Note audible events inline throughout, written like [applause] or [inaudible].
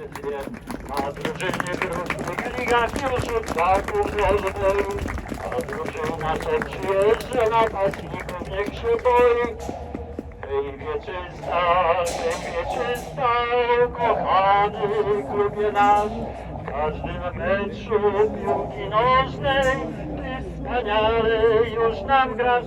decyzję. A drużynie rozwoju. A drużyna co przyjeżdża napastników niech się boi. Hej wieczysta, hej wieczysta, kochany klubie nasz. W każdym meczu piłki nożnej Ty wspaniale już nam grasz.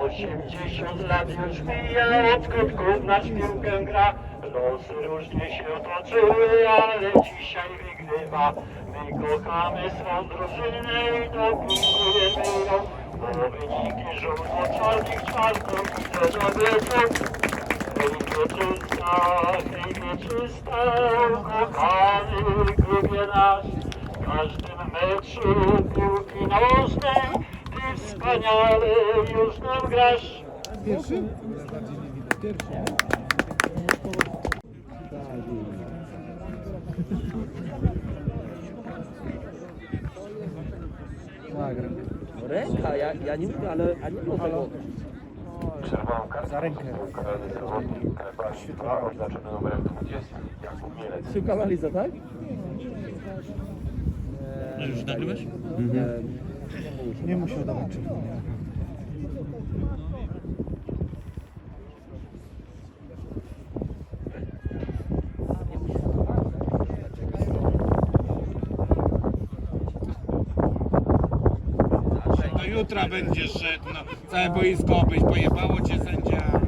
80 lat już mija, odkąd klub nasz piłkę gra. Losy różnie się otoczyły, ale dzisiaj wygrywa. My kochamy swą drużynę i dopingujemy ją. Bo wyniki żółto-czarnych czwartą widzę do wieczoru. Hej wieczysta, hej wieczysta, kochany klubie nasz. W każdym meczu piłki nożnej Ty wspaniale już nam grasz. Pierwszy? Ręka, ja, ja nie mówię, ale a nie było tego. Za rękę. 2 oznaczony numerem 20 Jakub Mielec. Analiza, tak? Już nagrywasz? Nie musiał dawać czerwonego. Jutra będziesz szedł na całe boisko byś pojebało cię sędzia.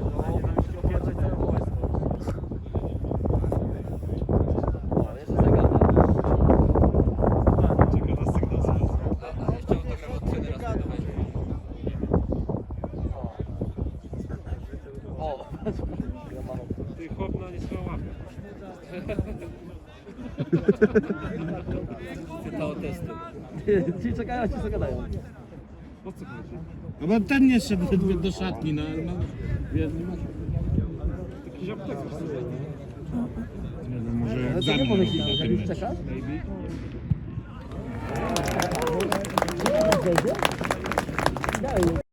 Ty chłop na nie swoją czytało testy. Ci czekają, ci co gadają. No bo ten nie szedł [laughs] do, szatni, no ale no, wiesz, nie masz... Jakiś aptek Nie wiem, może na tym już meczu. czekasz? Maybe. Daj.